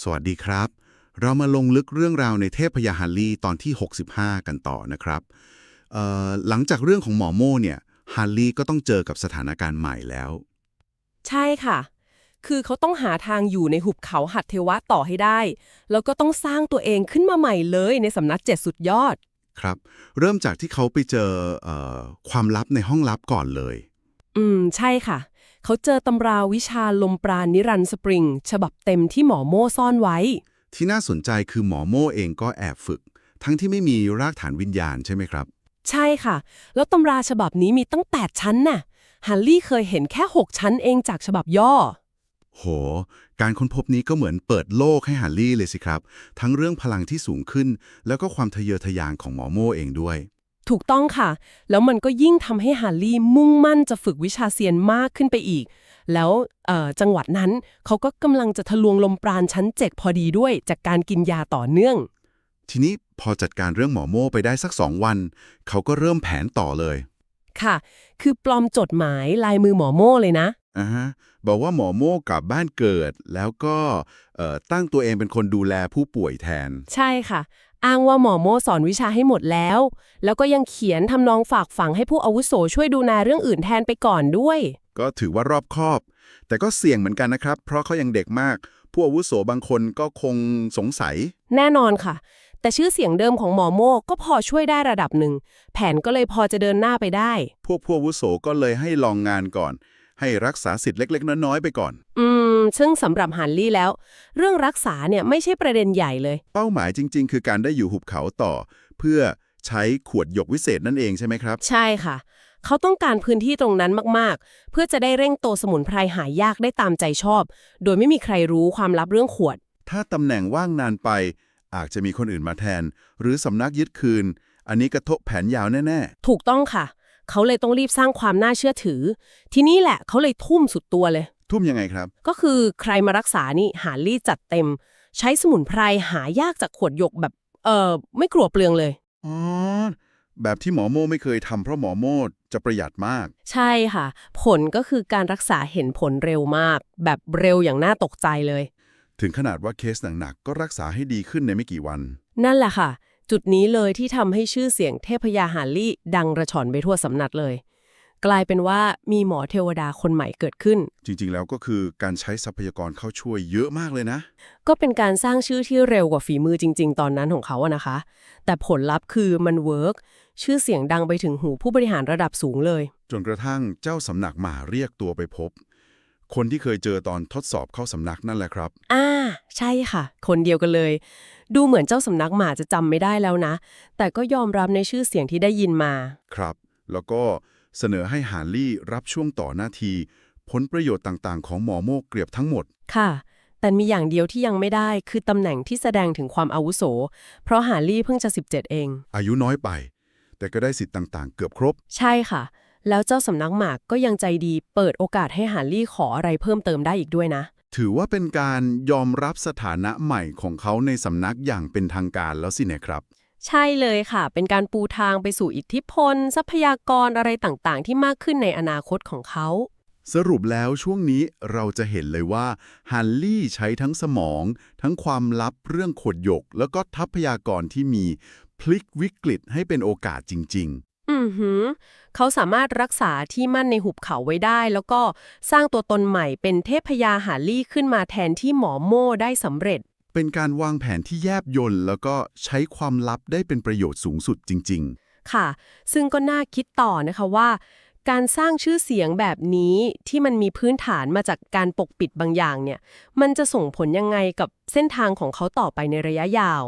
สวัสดีครับ เรามาลงลึกเรื่องราวในเทพยาฮันลีตอนที่ 65 กันต่อนะครับเอ่อหลังจากเรื่องของหมอโม่เนี่ยฮันลีก็ต้องเจอกับสถานการณ์ใหม่แล้ว ใช่ค่ะ คือเขาต้องหาทางอยู่ในหุบเขาหัดเทวะต่อให้ได้ แล้วก็ต้องสร้างตัวเองขึ้นมาใหม่เลยในสำนักเจ็ดสุดยอดครับ เริ่มจากที่เขาไปเจอเอ่อความลับในห้องลับก่อนเลย อืม ใช่ค่ะ เขาเจอตำราวิชาลมปราณนิรันดร์สปริง ฉบับเต็มที่หมอโม่ซ่อนไว้ ที่น่าสนใจคือหมอโม่เองก็แอบฝึก ทั้งที่ไม่มีรากฐานวิญญาณใช่ไหมครับ ใช่ค่ะ แล้วตำราฉบับนี้มีตั้ง8ชั้นน่ะฮันลี่เคยเห็นแค่ 6 ชั้นเองจากฉบับย่อ โห การค้นพบนี้ก็เหมือนเปิดโลกให้ฮันลี่เลยสิครับ ทั้งเรื่องพลังที่สูงขึ้น แล้วก็ความทะเยอทะยานของหมอโม่เองด้วย ถูกต้องค่ะ แล้วมันก็ยิ่งทำให้ฮันลี่มุ่งมั่นจะฝึกวิชาเซียนมากขึ้นไปอีก แล้วเอ่อจังหวัดนั้นเขาก็กำลังจะทะลวงลมปราณชั้นเจ็ดพอดีด้วยจากการกินยาต่อเนื่อง ทีนี้พอจัดการเรื่องหมอโม่ไปได้สักสองวัน เขาก็เริ่มแผนต่อเลย ค่ะ คือปลอมจดหมายลายมือหมอโม่เลยนะ อ่าฮะบอกว่าหมอโม่กลับบ้านเกิด แล้วก็เอ่อตั้งตัวเองเป็นคนดูแลผู้ป่วยแทน ใช่ค่ะ อ้างว่าหมอโม่สอนวิชาให้หมดแล้ว แล้วก็ยังเขียนทำนองฝากฝังให้ผู้อาวุโสช่วยดูแลเรื่องอื่นแทนไปก่อนด้วย ก็ถือว่ารอบคอบ แต่ก็เสี่ยงเหมือนกันนะครับ เพราะเขายังเด็กมาก ผู้อาวุโสบางคนก็คงสงสัย แน่นอนค่ะ แต่ชื่อเสียงเดิมของหมอโม่ก็พอช่วยได้ระดับหนึ่ง แผนก็เลยพอจะเดินหน้าไปได้ พวกผู้อาวุโสก็เลยให้ลองงานก่อน ให้รักษาสิทธิ์เล็ก ๆ น้อยๆไปก่อน อืม ซึ่งสำหรับฮันลี่แล้ว เรื่องรักษาเนี่ยไม่ใช่ประเด็นใหญ่เลย เป้าหมายจริง ๆ คือการได้อยู่หุบเขาต่อ เพื่อใช้ขวดหยกวิเศษนั่นเองใช่ไหมครับ ใช่ค่ะ เขาต้องการพื้นที่ตรงนั้นมากๆ เพื่อจะได้เร่งโตสมุนไพรหายากได้ตามใจชอบ โดยไม่มีใครรู้ความลับเรื่องขวด ถ้าตำแหน่งว่างนานไป อาจจะมีคนอื่นมาแทน หรือสำนักยึดคืน อันนี้กระทบแผนยาวแน่ถูกต้องค่ะ เขาเลยต้องรีบสร้างความน่าเชื่อถือ ทีนี้แหละเขาเลยทุ่มสุดตัวเลยๆทุ่มยังไงครับ ก็คือใครมารักษานี่หาลี่จัดเต็ม ใช้สมุนไพรหายากจากขวดหยกแบบเออไม่กลัวเปลืองเลยอ๋อแบบที่หมอโม่ไม่เคยทำเพราะหมอโม่จะประหยัดมาก ใช่ค่ะ ผลก็คือการรักษาเห็นผลเร็วมาก แบบเร็วอย่างน่าตกใจเลย ถึงขนาดว่าเคสหนักๆก็รักษาให้ดีขึ้นในไม่กี่วัน นั่นแหละค่ะ จุดนี้เลยที่ทำให้ชื่อเสียงเทพยาหาลี่ดังระฉอนไปทั่วสำนักเลย กลายเป็นว่ามีหมอเทวดาคนใหม่เกิดขึ้น จริงๆ แล้วก็คือการใช้ทรัพยากรเข้าช่วยเยอะมากเลยนะ ก็เป็นการสร้างชื่อที่เร็วกว่าฝีมือจริง ๆ ตอนนั้นของเขาอะนะคะ แต่ผลลัพธ์คือมันเวิร์กชื่อเสียงดังไปถึงหูผู้บริหารระดับสูงเลย จนกระทั่งเจ้าสำนักหมาเรียกตัวไปพบ คนที่เคยเจอตอนทดสอบเข้าสำนักนั่นแหละครับ อ่า ใช่ค่ะ คนเดียวกันเลย ดูเหมือนเจ้าสำนักหมาจะจำไม่ได้แล้วนะ แต่ก็ยอมรับในชื่อเสียงที่ได้ยินมา ครับ แล้วก็เสนอให้ฮาร์ลี่รับช่วงต่อหน้าที ผลประโยชน์ต่างๆ ของหมอโมกเกลียบทั้งหมด ค่ะ แต่มีอย่างเดียวที่ยังไม่ได้ คือตำแหน่งที่แสดงถึงความอาวุโส เพราะหาลี่เพิ่งจะ 17 เอง อายุน้อยไป แต่ก็ได้สิทธิ์ต่างๆ เกือบครบ ใช่ค่ะ แล้วเจ้าสำนักหมากก็ยังใจดี เปิดโอกาสให้หาลี่ขออะไรเพิ่มเติมได้อีกด้วยนะ ถือว่าเป็นการยอมรับสถานะใหม่ของเขาในสำนักอย่างเป็นทางการแล้วสิเนี่ยครับ ใช่เลยค่ะ เป็นการปูทางไปสู่อิทธิพล ทรัพยากรอะไรต่างๆ ที่มากขึ้นในอนาคตของเขา สรุปแล้วช่วงนี้เราจะเห็นเลยว่าฮันลี่ใช้ทั้งสมอง ทั้งความลับเรื่องขดหยก แล้วก็ทรัพยากรที่มี พลิกวิกฤตให้เป็นโอกาสจริง อือหือ เขาสามารถรักษาที่มั่นในหุบเขาไว้ได้ แล้วก็สร้างตัวตนใหม่เป็นเทพยาหาลี่ขึ้นมาแทนที่หมอโม่ได้สำเร็จๆเป็นการวางแผนที่แยบยลแล้วก็ใช้ความลับได้เป็นประโยชน์สูงสุดจริง ค่ะ ซึ่งก็น่าคิดต่อนะคะว่า การสร้างชื่อเสียงแบบนี้ที่มันมีพื้นฐานมาจากการปกปิดบางอย่างเนี่ย มันจะส่งผลยังไงกับเส้นทางของเขาต่อไปในระยะยาว